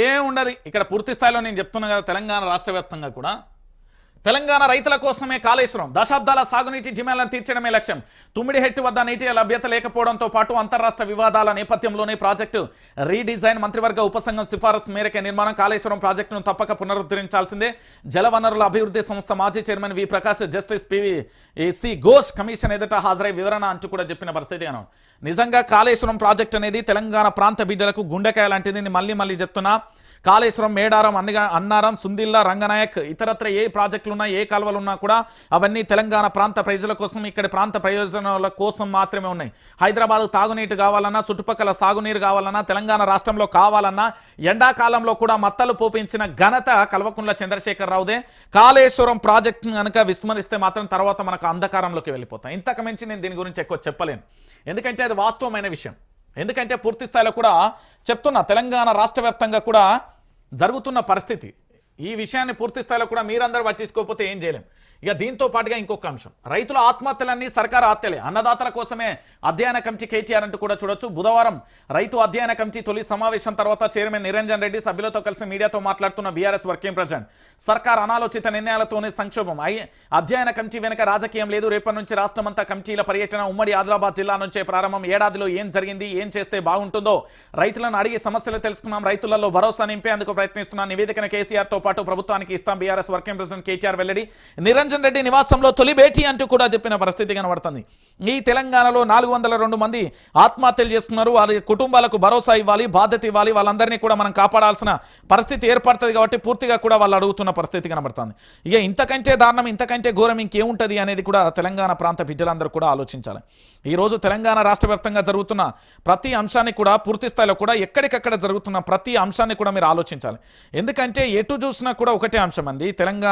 ఏ ఉండదు ఇక్కడ పూర్తి స్థాయిలో నేను చెప్తున్నా కదా తెలంగాణ రాష్ట్ర వ్యాప్తంగా కూడా. తెలంగాణ రైతుల కోసమే కాళేశ్వరం. దశాబ్దాల సాగునీటి డిమాండ్లను తీర్చడమే లక్ష్యం. తుమ్మిడిహెట్టు వద్ద నీటి లభ్యత లేకపోవడంతో పాటు అంతరాష్ట్ర వివాదాల నేపథ్యంలోనే ప్రాజెక్టు రీడిజైన్ మంత్రివర్గ ఉపసంఘం సిఫారసు మేరకే నిర్మాణం. కాళేశ్వరం ప్రాజెక్టును తప్పక పునరుద్ధరించాల్సిందే. జలవనరుల అభివృద్ధి సంస్థ మాజీ chairman V Prakash justice P V C Ghosh commission ఎదుట హాజరై వివరణ అంటూ కూడా చెప్పిన పరిస్థితి గాను. నిజంగా కాళేశ్వరం ప్రాజెక్ట్ అనేది తెలంగాణ ప్రాంత బిడ్డలకు గుండెకాయ లాంటిది మళ్ళీ మళ్ళీ చెప్తున్నా. కాళేశ్వరం మేడారం అన్నగా అన్నారం సుందిల్లా రంగనాయక్ ఇతరత్ర ఏ ప్రాజెక్టు ఉన్నా ఏ కాలువలు ఉన్నా కూడా అవన్నీ తెలంగాణ ప్రాంత ప్రజల కోసం ఇక్కడి ప్రాంత ప్రయోజనాల కోసం మాత్రమే ఉన్నాయి. హైదరాబాద్ తాగునీటి కావాలన్నా చుట్టుపక్కల సాగునీరు కావాలన్నా తెలంగాణ రాష్ట్రంలో కావాలన్నా ఎండాకాలంలో కూడా మత్తలు పోపించిన ఘనత కల్వకుంట్ల చంద్రశేఖర్ రావుదే కాళేశ్వరం ప్రాజెక్టును కనుక విస్మరిస్తే మాత్రం తర్వాత మనకు అంధకారంలోకి వెళ్ళిపోతాం ఇంతకు మించి నేను దీని గురించి ఎక్కువ చెప్పలేను. ఎందుకంటే అది వాస్తవమైన విషయం. ఎందుకంటే పూర్తి స్థాయిలో కూడా చెప్తున్నా తెలంగాణ రాష్ట్ర వ్యాప్తంగా కూడా జరుగుతున్న పరిస్థితి. ఈ విషయాన్ని పూర్తి స్థాయిలో కూడా మీరందరూ పట్టించుకోకపోతే ఏం చేయలేం. ఇక దీంతో పాటుగా ఇంకొక అంశం. రైతుల ఆత్మహత్యలన్నీ సర్కారు హత్యలే అన్నదాతల కోసమే అధ్యయన కమిటీ కేటీఆర్ అంటూ కూడా చూడొచ్చు. బుధవారం రైతు అధ్యయన కమిటీ తొలి సమావేశం తర్వాత చైర్మన్ నిరంజన్ రెడ్డి సభ్యులతో కలిసి మీడియాతో మాట్లాడుతున్న బీఆర్ఎస్ వర్కింగ్ ప్రెసిడెంట్. సర్కార్ అనాలోచిత నిర్ణయాలతోనే సంక్షోభం. అయి అధ్యయన కమిటీ వెనక రాజకీయం లేదు. రేపటి నుంచి రాష్ట్రమంతా కమిటీల పర్యటన ఉమ్మడి ఆదిలాబాద్ జిల్లా నుంచే ప్రారంభం. ఏడాదిలో ఏం జరిగింది? ఏం చేస్తే బాగుంటుందో? రైతులను అడిగి సమస్యలు తెలుసుకున్నాం. రైతులలో భరోసా నింపేందుకు ప్రయత్నిస్తున్న నివేదికను కేసీఆర్తో పాటు ప్రభుత్వానికి ఇస్తాం. బీఆర్ఎస్ వర్కింగ్ ప్రెసిడెంట్ కేటీఆర్ వెల్లడి నిరంజన్ రెడ్డి నివాసంలో తొలి భేటీ అంటూ కూడా చెప్పిన పరిస్థితి కనబడుతుంది. ఈ తెలంగాణలో నాలుగు వందల రెండు మంది ఆత్మహత్యలు చేసుకున్నారు. వారి కుటుంబాలకు భరోసా ఇవ్వాలి బాధ్యత ఇవ్వాలి. వాళ్ళందరినీ కూడా మనం కాపాడాల్సిన పరిస్థితి ఏర్పడుతుంది కాబట్టి పూర్తిగా కూడా వాళ్ళు అడుగుతున్న పరిస్థితి కనబడుతుంది. ఇక ఇంతకంటే దారుణం ఇంతకంటే ఘోరం ఇంకేముంటుంది అనేది కూడా తెలంగాణ ప్రాంత బిడ్డలందరూ కూడా ఆలోచించాలి. ఈ రోజు తెలంగాణ రాష్ట్ర వ్యాప్తంగా జరుగుతున్న ప్రతి అంశాన్ని కూడా పూర్తి స్థాయిలో కూడా ఎక్కడికక్కడ జరుగుతున్న ప్రతి అంశాన్ని కూడా మీరు ఆలోచించాలి. ఎందుకంటే ఎటు చూసినా కూడా ఒకటే అంశం అండి. తెలంగాణ